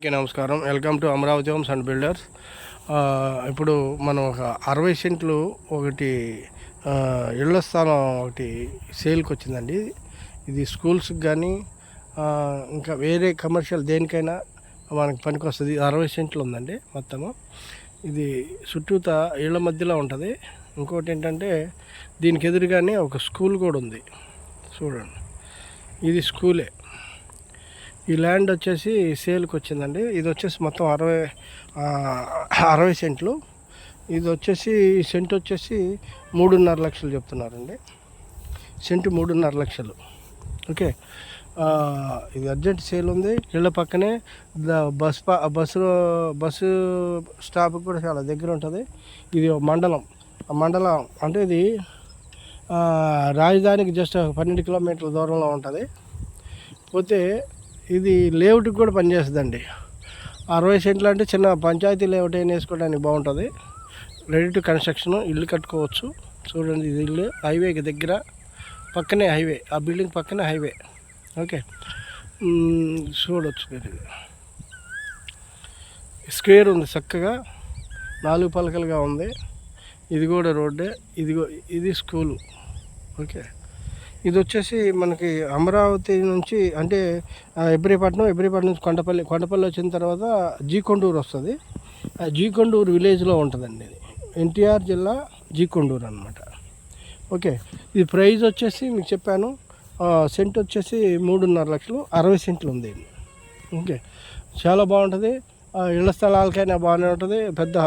Okay నమస్కారం. Welcome to Amaravati homes and builders ఇప్పుడు మనం ఒక అరవై సెంట్లు ఒకటి ఇళ్ళ స్థానం ఒకటి సేల్కి వచ్చిందండి. ఇది స్కూల్స్కి కానీ ఇంకా వేరే కమర్షియల్ దేనికైనా మనకి పనికి వస్తుంది. అరవై సెంట్లు ఉందండి మొత్తము. ఇది చుట్టూత ఇళ్ళ మధ్యలో ఉంటుంది. ఇంకోటి ఏంటంటే దీనికి ఎదురుగానే ఒక స్కూల్ కూడా ఉంది. చూడండి. ఇది స్కూలే. ఈ ల్యాండ్ వచ్చేసి సేల్కి వచ్చిందండి. ఇది వచ్చేసి మొత్తం అరవై అరవై సెంట్లు. ఇది వచ్చేసి సెంట్ వచ్చేసి మూడున్నర లక్షలు చెప్తున్నారండి. సెంటు మూడున్నర లక్షలు. ఓకే. ఇది అర్జెంట్ సేల్ ఉంది. ఇళ్ళ పక్కనే ద బస్ పా బస్సు బస్సు స్టాప్ కూడా చాలా దగ్గర ఉంటుంది. ఇది ఒక మండలం. ఆ మండలం అంటే ఇది రాజధానికి జస్ట్ పన్నెండు కిలోమీటర్ల దూరంలో ఉంటుంది. పోతే ఇది లేఅవుట్కి కూడా పనిచేస్తుందండి. అరవై సెంట్లు అంటే చిన్న పంచాయతీ లేఅవుట్ అయినా వేసుకోవడానికి బాగుంటుంది. రెడీ టు కన్స్ట్రక్షన్ ఇల్లు కట్టుకోవచ్చు. చూడండి ఇది ఇల్లు. హైవేకి దగ్గర పక్కనే హైవే ఆ బిల్డింగ్ పక్కనే హైవే ఓకే చూడవచ్చు మీరు స్క్వేర్ ఉంది చక్కగా. నాలుగు పలకలుగా ఉంది. ఇది కూడా రోడ్డే. ఇది ఇది స్కూలు. ఓకే ఇది వచ్చేసి మనకి అమరావతి నుంచి అంటే ఎబ్రిపట్నం ఎబ్రిపట్నం నుంచి కొండపల్లి కొండపల్లి వచ్చిన తర్వాత జీకొండూరు వస్తుంది. జీకొండూరు విలేజ్లో ఉంటుందండి ఇది. ఎన్టీఆర్ జిల్లా జీకొండూరు అనమాట ఓకే ఇది ప్రైజ్ వచ్చేసి మీకు చెప్పాను సెంట్ వచ్చేసి మూడున్నర లక్షలు అరవై సెంట్లు ఉంది. ఓకే చాలా బాగుంటుంది. ఇళ్ళ స్థలాలకైనా బాగానే ఉంటుంది పెద్ద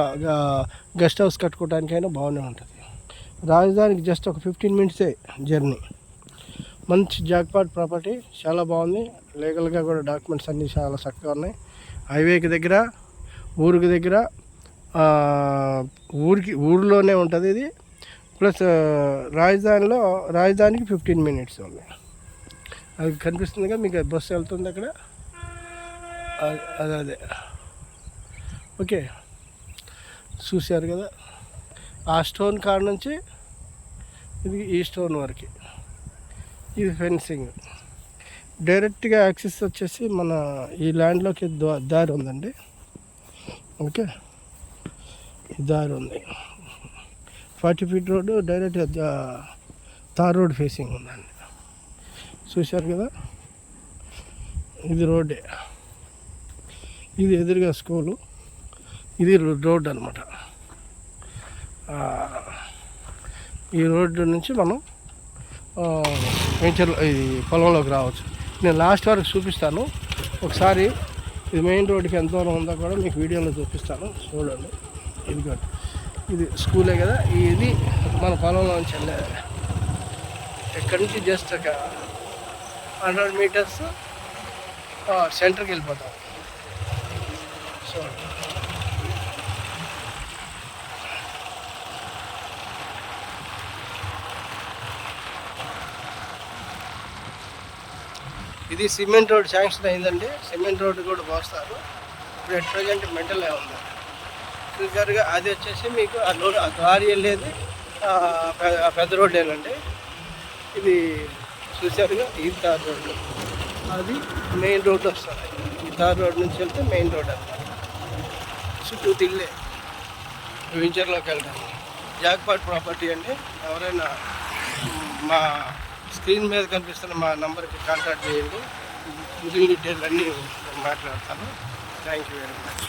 గెస్ట్ హౌస్ కట్టుకోవడానికైనా బాగానే ఉంటుంది. రాజధానికి జస్ట్ ఒక ఫిఫ్టీన్ మినిట్సే జర్నీ. మంచి జాక్పాట్ ప్రాపర్టీ చాలా బాగుంది. లీగల్గా కూడా డాక్యుమెంట్స్ అన్నీ చాలా చక్కగా ఉన్నాయి. హైవేకి దగ్గర ఊరికి దగ్గర ఊరికి ఊరిలోనే ఉంటుంది ఇది. ప్లస్ రాజధానిలో రాజధానికి ఫిఫ్టీన్ మినిట్స్ ఉంది. అది కనిపిస్తుందిగా మీకు బస్సు వెళ్తుంది అక్కడ. అదే అదే. ఓకే. చూశారు కదా. ఆ స్టోన్ కాడ నుంచి ఇది ఈ స్టోన్ వరకు. ఇది ఫెన్సింగ్. డైరెక్ట్గా యాక్సెస్ వచ్చేసి మన ఈ ల్యాండ్లోకి దారి ఉందండి. ఓకే? దారి ఉంది. ఫార్టీ ఫీట్ రోడ్డు డైరెక్ట్గా తార్ రోడ్ ఫేసింగ్ ఉందండి. చూశారు కదా? ఇది రోడ్డే. ఇది ఎదురుగా స్కూలు. ఇది రోడ్ అనమాట ఈ రోడ్డు నుంచి మనం ఆ, వెంచర్ ఇది పొలంలోకి రావచ్చు. నేను లాస్ట్ వరకు చూపిస్తాను. ఒకసారి ఇది మెయిన్ రోడ్కి ఎంత దూరం ఉందో కూడా మీకు వీడియోలో చూపిస్తాను. చూడండి. ఇది కూడా ఇది స్కూలే కదా. ఇది మన పొలంలో నుంచి వెళ్ళేది ఇక్కడి నుంచి జస్ట్ ఒక హండ్రెడ్ మీటర్స్ సెంటర్కి వెళ్ళిపోతాం. సో ఇది సిమెంట్ రోడ్ శాంక్షన్ అయిందండి. సిమెంట్ రోడ్ కూడా పోస్తారు. ఇప్పుడు ఎట్ ప్రజెంట్ మెటల్ ఉంది చూసారుగా అది వచ్చేసి మీకు ఆ రోడ్ ఆ దారి వెళ్ళేది పెద్ద రోడ్ ఇది చూసారుగా ఈ తార్ రోడ్డు అది మెయిన్ రోడ్ వస్తుంది. ఈ తార్ రోడ్ నుంచి వెళ్తే మెయిన్ రోడ్ అనమాట చుట్టూ తిల్లే. వెంచర్లోకి వెళ్ళడానికి. జాక్పాట్ ప్రాపర్టీ అండి. ఎవరైనా మా స్క్రీన్ మీద కనిపిస్తున్న మా నంబర్కి కాంటాక్ట్ చేయండి. మిగిలిన డీటెయిల్ అన్నీ మాట్లాడతాను. Thank you very much.